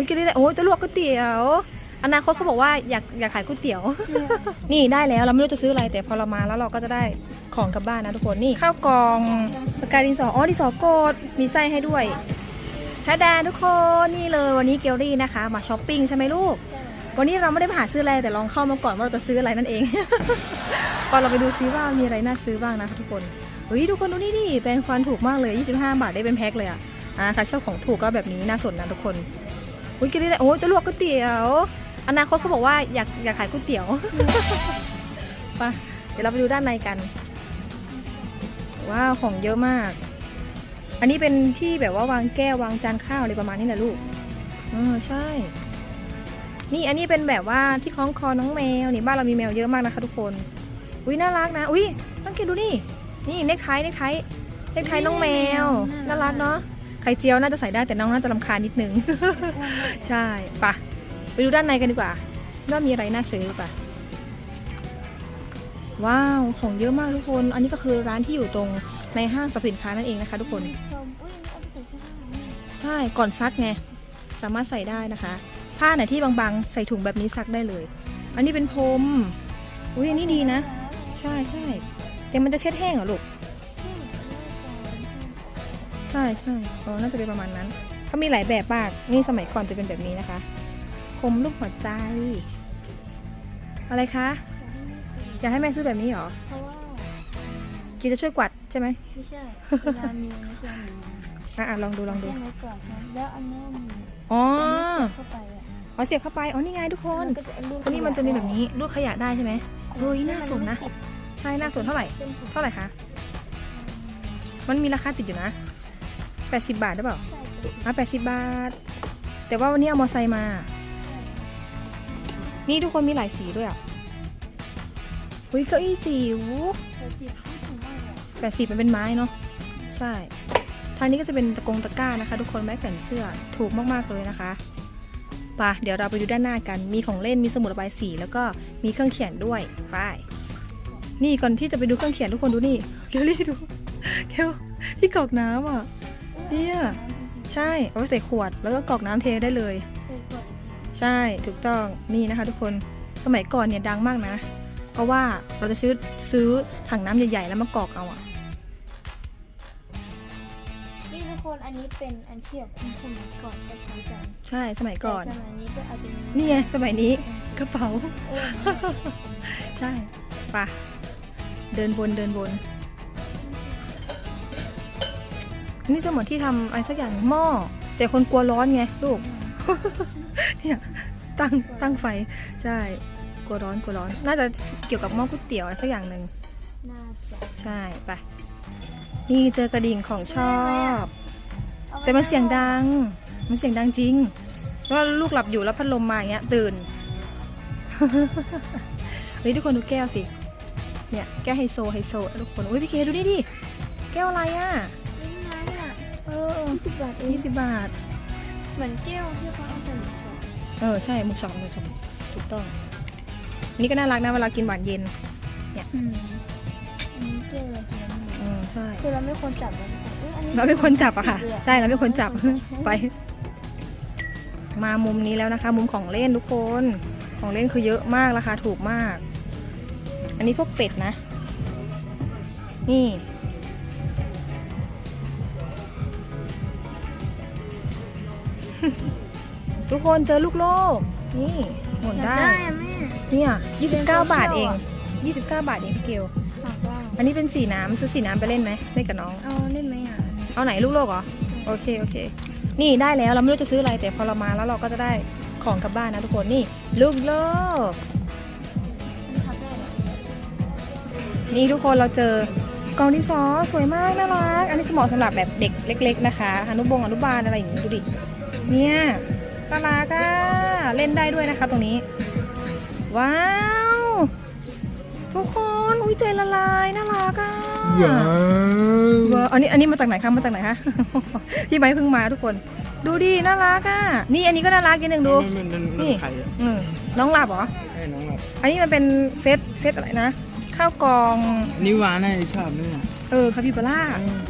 อุ้ยกินได้เลยโอ้จะลวกก๋วยเตี๋ยว อนาคตเขาบอกว่าอยากอยากขายก๋วยเตี๋ยว นี่ได้แล้วเราไม่รู้จะซื้ออะไรแต่พอเรามาแล้วเราก็จะได้ของกลับบ้านนะทุกคนนี่ข้าวกล่องปากกาดินสออ๋อดินสอโกดมีไส้ให้ด้วยท้าดาทุกคนนี่เลยวันนี้เกลลี่นะคะ มาช้อปปิ้งใช่ไหมลูกใช่วันนี้เราไม่ได้มาหาซื้ออะไรแต่ลองเข้ามาก่อนว่าเราจะซื้ออะไรนั่นเองพอเราไปดูซิว่ามีอะไรน่าซื้อบ้างนะทุกคนเฮ้ยทุกคนดูนี่ดิแปรงฟันถูกมากเลย 25 บาทได้เป็นแพ็คเลยอะอ่าใครชอบของถูกก็แบบนี้น่าสนนะทุกคน อุ้ยกินได้เลยโอ้จะลวกก๋วยเตี๋ยวอนาคตเขาบอกว่าอยากอยากขายก๋วยเตี๋ยวไปะเดี๋ยวเราไปดูด้านในกัน ว้าวของเยอะมาก อันนี้เป็นที่แบบว่าวางแก้ววางจานข้าวอะไรประมาณนี้แหละลูกเออใช่ นี่อันนี้เป็นแบบว่าที่คล้องคอน้องแมวนี่บ้านเรามีแมวเยอะมากนะคะทุกคน อุ้ยน่ารักนะ อุ้ยต้องกินดูนี่ นี่เน็กไทเน็กไทเน็กไทน้องแมว น่ารักเนาะ ไข่เจียวน่าจะใส่ได้แต่น้องน่าจะรำคาญนิดนึง ใช่ปะไปดูด้านในกันดีกว่าว่ามีอะไรน่าซื้อปะว้าวของเยอะมากทุกคน อันนี้ก็คือร้านที่อยู่ตรงในห้างสรรพสินค้านั่นเองนะคะ ทุกคนใส่เสื้อผ้านี่ใช่ก่อนซักไงสามารถใส่ได้นะคะ ผ้าไหนที่บางๆ ใส่ถุงแบบนี้ซักได้เลย อันนี้เป็นพรมอุ้ยอันนี้ดีนะ ใช่ใช่แต่มันจะเช็ดแห้งเหรอลูก ใช่ใช่เออน่าจะเป็นประมาณนั้นเขามีหลายแบบมาก นี่สมัยก่อนจะเป็นแบบนี้นะคะ คมรูปหัวใจ อะไรคะ อยากให้แม่ซื้อแบบนี้เหรอเพราะว่ากีจะช่วยกวาดใช่ไหมไม่ใช่เวลามีไม่ใช่หนูอะอะลองดูลองดู ใช่ไหมก่อนใช่ไหมแล้วอันนี้มีอ๋ออันนี้เสียบเข้าไปอะอ๋อเสียบเข้าไป อ๋อ นี่ไงทุกคนมัก็จะรูปอันนี้มันจะมีแบบนี้รูดขยะได้ใช่ไหมเฮ้ยน่าสนนะ ใช่น่าสนเท่าไหร่เส้นผมเท่าไหร่คะ มันมีราคาติดอยู่นะ 80 บาทหรือเปล่าใช่อะ80 บาท แต่ว่าวันนี้เอามอไซค์มา นี่ทุกคนมีหลายสีด้วยอะอุ้ยเก้าอี้จิ๋วแต่จีบไม่ถึงมากเลยแปดสิบมันเป็นไม้เนาะใช่ ทางนี้ก็จะเป็นตะกงตะกร้านะคะ ทุกคนไม้แขวนเสื้อถูกมากๆเลยนะคะไปะเดี๋ยวเราไปดูด้านหน้ากัน มีของเล่น มีสมุดระบายสี แล้วก็มีเครื่องเขียนด้วยไปนี่ก่อนที่จะไปดูเครื่องเขียนทุกคนดูนี่เกลลี่ดูเกลที่กรอกน้ำอะ เนี่ยใช่เอาไว้ใส่ขวดแล้วก็กรอกน้ำเทได้เลยใส่ขวดใช่ถูกต้องนี่นะคะ ทุกคนสมัยก่อนเนี่ยดังมากนะ เพราะว่าเราจะซื้อซื้อถังน้ำใหญ่ๆ แล้วมากรอกเอาอะนี่ทุกคนอันนี้เป็นอันที่แบบคนสมัยก่อนก็ใช้กันใช่สมัยก่อนแต่สมัยนี้ก็อาจจะมีนี่ไงสมัยนี้กระเป๋าเออใช่ปะเดินวนเดินวน นนี่จะเหมือนที่ทำอะไรสักอย่างหม้อแต่คนกลัวร้อนไงลูกเนี่ยตั้งตั้งไฟใช่กลัวร้อนกลัวร้อน น่าจะเกี่ยวกับหม้อก๋วยเตี๋ยวอะไรสักอย่างหนึ่งน่าจะใช่ไปนี่เจอกระดิ่งของชอบ แต่มันเสียงดัง มันเสียงดังจริงว่าลูกหลับอยู่แล้วพัดลมมาอย่างเงี้ยตื่นเฮ้ยทุกคนดูแก้วสิ เนี่ยแก้วไฮโซไฮโซทุกคนอุ้ยพี่เคดูนี่ดิแก้วอะไรอะนี่ไงอะ เออยี่สิบบาทเองยี่สิบบาท เหมือนแก้วที่เขาเอาใส่หมูช็อปเออใช่หมุกช็อปหมุกช็อปถูกต้อง นี่ก็น่ารักนะเวลากินหวานเย็นอืมอันนี้แก้วอะไรสีน้ำเงินเออใช่ คือเราไม่ควรจับมันค่ะอ้ยอันนี้เราเป็นคนจับอะค่ะเลยใช่เราเป็นคนจับ ไป มามุมนี้แล้วนะคะ มุมของเล่นทุกคน ของเล่นคือเยอะมากราคาถูกมาก อันนี้พวกเป็ดนะ นี่ ทุกคนเจอลูกโลก นี่หมุนอยากได้ได้ อะแม่เนี่ย29 บาทเองอะ29 บาทเองพี่เกลฝากบ้างอันนี้เป็นสีน้ำซื้อสีน้ำไปเล่นไหมเล่นกับน้อง เอาเล่นไหมอะเอาไหนลูกโลกเหรอ โอเคโอเค นี่ได้แล้วเราไม่รู้จะซื้ออะไรแต่พอเรามาแล้วเราก็จะได้ของกลับบ้านนะทุกคนนี่ ลูกโลกมันทับได้เหรอนี่ทุกคนเราเจอกล่องที่ซอสวยมากน่ารัก อันนี้สเหมาะสำหรับแบบเด็กเล็ก ๆ นะคะอนุบงอนุบาลอะไรอย่างนี้ดูดิ เนี่ยน่ารักอะเล่นได้ด้วยนะคะตรงนี้ ว้าว ทุกคนอุ้ยใจละลายน่ารักอะว้าวว้าวอันนี้อันนี้มาจากไหนคะมาจากไหนคะพี่ไม้เพิ่งมาทุกคน ดูดิน่ารักอะนี่อันนี้ก็น่ารักอย่างหนึ่งดูมันมันนี่มันไข่อะอืมน้องหลับเหรอใช่น้องหลับอันนี้มันเป็นเซตเซตอะไรนะ ข้าวกล่องนนี่หวานน่าจะชอบด้วยนะเออคาปิบาร่า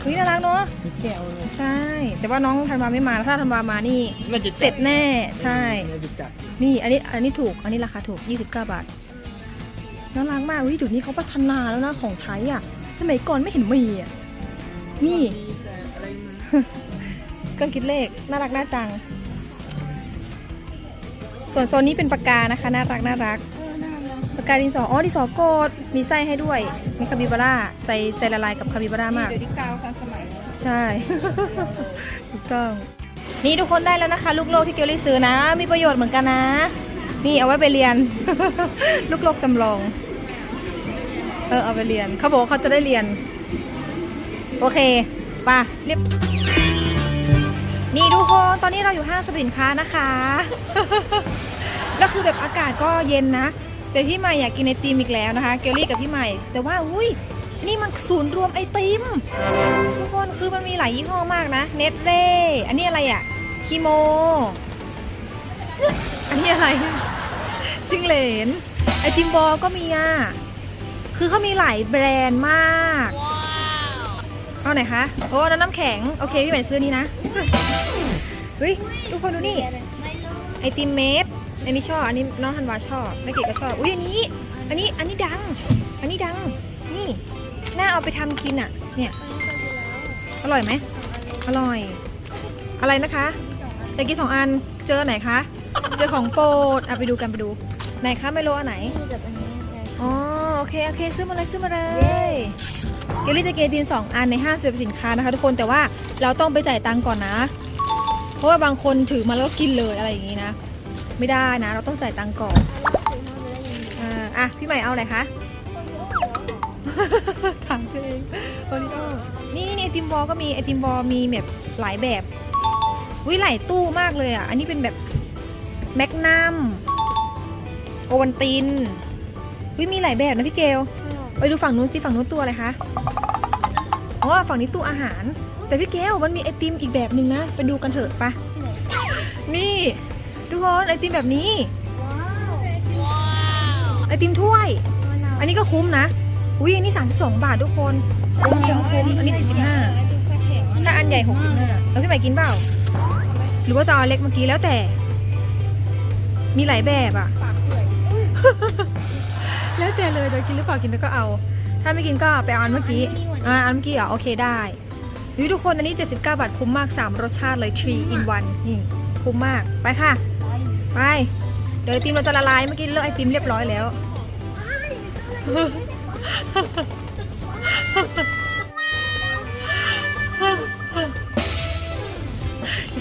เฮ้ยน่ารักเนาะ มีแก้วเลยใช่ แต่ว่าน้องธันวาไม่มา ถ้าธันวามานี่มันจะเสร็จแน่ ใช่นจะจัดนี่อันนี้อันนี้ถูก อันนี้ราคาถูก 29 บาท น่ารักมากวิเดี๋ยวนี้เขาพัฒนาแล้วนะของใช้อะ สมัยก่อนไม่เห็นมีอะ นี่มีแต่อะไรมาเครื่องคิดเลข น่ารักน่าจัง ส่วนโซนนี้เป็นปากกานะคะ น่ารักน่ารัก กปากกาดินสอ อ๋อ ดินสอโกดมีไส้ให้ด้วย มีคาบิบาร่า ใจใจละลายกับคาบิบาร่ามาก เดี๋ยวนี้กาวทันสมัยเลยใช่ ถูกต้อง นี่ทุกคนได้แล้วนะคะ ลูกโลกที่เกลลี่ซื้อนะ มีประโยชน์เหมือนกันนะ นี่เอาไว้ไปเรียน ลูกโลกจำลอง เออเอาไปเรียน เขาบอกว่าเขาจะได้เรียน โอเคป่ะเรียบนี่ทุกคน ตอนนี้เราอยู่ห้างสรรพสินค้านะคะ แล้วคือแบบอากาศก็เย็นนะ แต่พี่ใหม่อยากกินไอติมอีกแล้วนะคะเกลลี่กับพี่ใหม่ แต่ว่าอุ้ยนี่มันศูนย์รวมไอติมทุกคนคือมันมีหลายยี่ห้อมากนะเน t เร่อันนี้อะไรอะ่ะคีโม อันนี้อะไรจิงเหลนไอติมบอก็มีอะคือเขามีหลายแบรนด์มากเอาไหนคะโอ้อันนั้นน้ำแข็ง โอเค พี่ใหม่ซื้อนี้นะเฮ้ยทุกคนดูนี่ ไอติมเมด อันนี้ชอบอันนี้น้องธันวาชอบแม่เกดก็ชอบอุ้ยอันนี้ อันนี้อันนี้ดัง อันนี้ดัง นี่น่าเอาไปทำกินอะ เนี่ยอร่อยไหมอร่อย อะไรนะคะแต่กี้สองอันเจอไหนคะเจอของโปรดอะไปดูกันไปดูไหนคะไมโลอันไหนนี่กับอันนี้ไงอ๋อโอเคโอเคซื้อมาเลยซื้อมาเลยเกลลี่จะเกดีมสองอันในห้างสรรพสินค้านะคะทุกคนแต่ว่าเราต้องไปจ่ายตังค์ก่อนนะ เพราะว่าบางคนถือมาแล้วก็กินเลยอะไรอย่างนี้นะ ไม่ได้นะ เราต้องจ่ายตังค์ก่อนอ่าอะพี่ใหม่เอาอะไรคะถามตัวเองโอริโอนี่นี่ไอติมบอลก็มีไอติมบอลมีแบบหลายแบบวิหลายตู้มากเลยอะ อันนี้เป็นแบบแมกนัมโอวันตินวิมีหลายแบบนะพี่เกลชอบไปดูฝั่งนู้นสิฝั่งนู้นตัวอะไรคะอ๋อฝั่งนี้ตู้อาหาร แต่พี่เกลมันมีไอติมอีกแบบหนึ่งนะ ไปดูกันเถอะปะที่ไหนนี่ ทุกคนไอติมแบบนี้ว้าวไอติมถ้วยมะนาวอันนี้ก็คุ้มนะ อุ้ยอันนี้ 32 บาททุกคนคุ้มคุ้มคุ้มอันนี้ 45 ถ้าอันใหญ่ 65 แล้วพี่ใหม่กินเปล่า หรือว่าจะเอาอันเล็กเมื่อกี้แล้วแต่ มีหลายแบบอะปากเปื่อยแล้วแต่เลยจะกินหรือเปล่ากินแล้วก็เอา ถ้าไม่กินก็ไปเอาอันเมื่อกี้อ่าอันเมื่อกี้เหรอโอเคได้นี่ทุกคนอันนี้ 79 บาทคุ้มมาก 3 รสชาติเลย 3 in 1นี่คุ้มมาก ไปค่ะ ไป เดี๋ยวไอติมเราจะละลาย เมื่อกี้เลือกไอติมเรียบร้อยแล้ว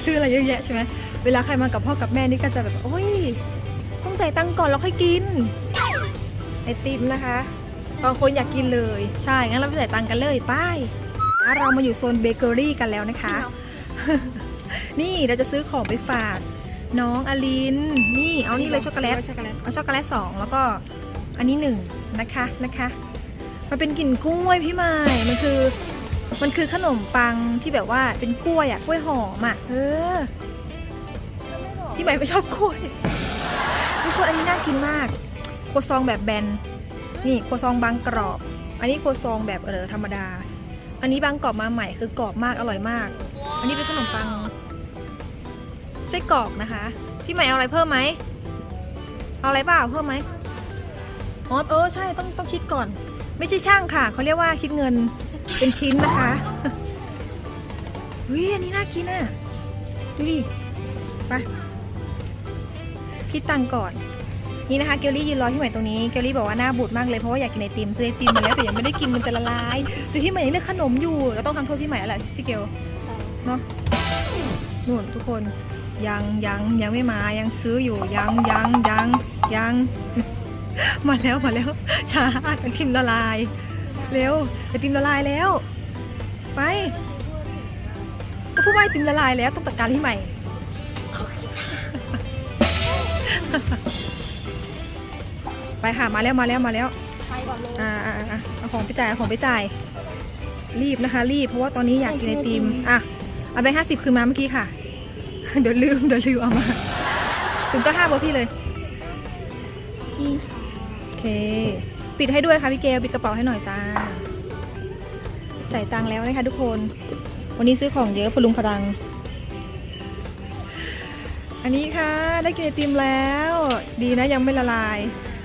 ซื้ออะไรเยอะแยะใช่ไหม เวลาใครมากับพ่อกับแม่นี่ก็จะแบบ โอ้ย ต้องใจายตังค์ก่อนแล้วค่อยกิน ไอติมนะคะ บางคนอยากกินเลย ใช่ งั้นเราไปจ่ายตังค์กันเลยไป้ายเรามาอยู่โซนเบเกอรี่กันแล้วนะคะ นี่เราจะซื้อของไปฝาก น้องอลิน นี่เอานี่เลยช็อกโกแลตช็อกโกแลตเอาช็อกโกแลตสองแล้วก็อันนี้หนึ่งนะคะนะคะ มันเป็นกลิ่นกล้วยพี่ไม้มันคือมันคือขนมปังที่แบบว่าเป็นกล้วยอะกล้วยหอมอะเออพี่ใหม่ไม่ชอบกล้วยทุกคนอันนี้น่ากินมากโครัวซองแบบแบนนี่โครัวซองบางกรอบ อันนี้โครัวซองแบบเออธรรมดา อันนี้บางกรอบมาใหม่คือกรอบมากอร่อยมาก อันนี้เป็นขนมปัง ไส้กรอกนะคะ พี่ใหม่เอาอะไรเพิ่มไหม เอาอะไรเปล่าเพิ่มไหมอ๋อเออใช่ต้องต้องคิดก่อน ไม่ใช่ช่างค่ะ เขาเรียกว่าคิดเงินเป็นชิ้นนะคะเฮ้ยอันนี้น่ากินอะ ดูดิไปคิดตังก่อน นี่นะคะเกลลี่ยืนรอพี่ใหม่ตรงนี้เกลลี่บอกว่าหน้าบูดมากเลยเพราะว่าอยากกินไอติมซื้อไอติมมาแล้วแต่ยังไม่ได้กินมันจะละลายแต่พี่ใหม่ยังเลือกขนมอยู่เราต้องทำโทษพี่ใหม่อะไรพี่เกลเนาะนู่นทุกคน ยังยังยังไม่มายังซื้ออยู่ยังยังยังยังมาแล้วมาแล้วช้าไอติมละลายเร็วไอติมละลายแล้ว ไปก็พูดว่าไอติมละลายแล้วต้องตัดการที่ใหม่ไปค่ะมาแล้วมาแล้วมาแล้วไปก่อนเลยอ่าอ่าอ่าเอาของไปจ่ายเอาของไปจ่ายรีบนะคะ รีบเพราะว่าตอนนี้อยากกินไอติมอะเอาไปห้าสิบคืนมาเมื่อกี้ค่ะ เดี๋ยวลืมเดี๋ยวลืมเอามาศูนย์ก็ห้าเบอร์พี่เลยนี่โอเค ปิดให้ด้วยค่ะพี่เกลปิดกระเป๋าให้หน่อยจ้าจ่ายตังค์แล้วนะคะทุกคน วันนี้ซื้อของเยอะพลุงพลัง อันนี้ค่ะ ได้กินไอติมแล้ว ดีนะยังไม่ละลาย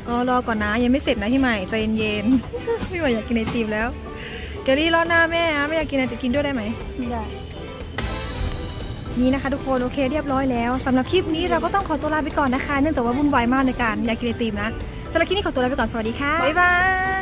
อ๋อรอก่อนนะยังไม่เสร็จนะพี่ใหม่ใจเย็นๆพี่ใหม่อยากกินไอติมแล้วเกลลี่รอหน้าแม่นะไม่อยากกินไอติมกินด้วยได้ไหมได้ นี้นะคะทุกคนโอเคเรียบร้อยแล้วสำหรับคลิปนี้เราก็ต้องขอตัวลาไปก่อนนะคะ เนื่องจากว่าวุ่นวายมากในการอยากกินไอติมนะสำหรับคลิปนี้ขอตัวลาไปก่อนสวัสดีค่ะบ๊ายบาย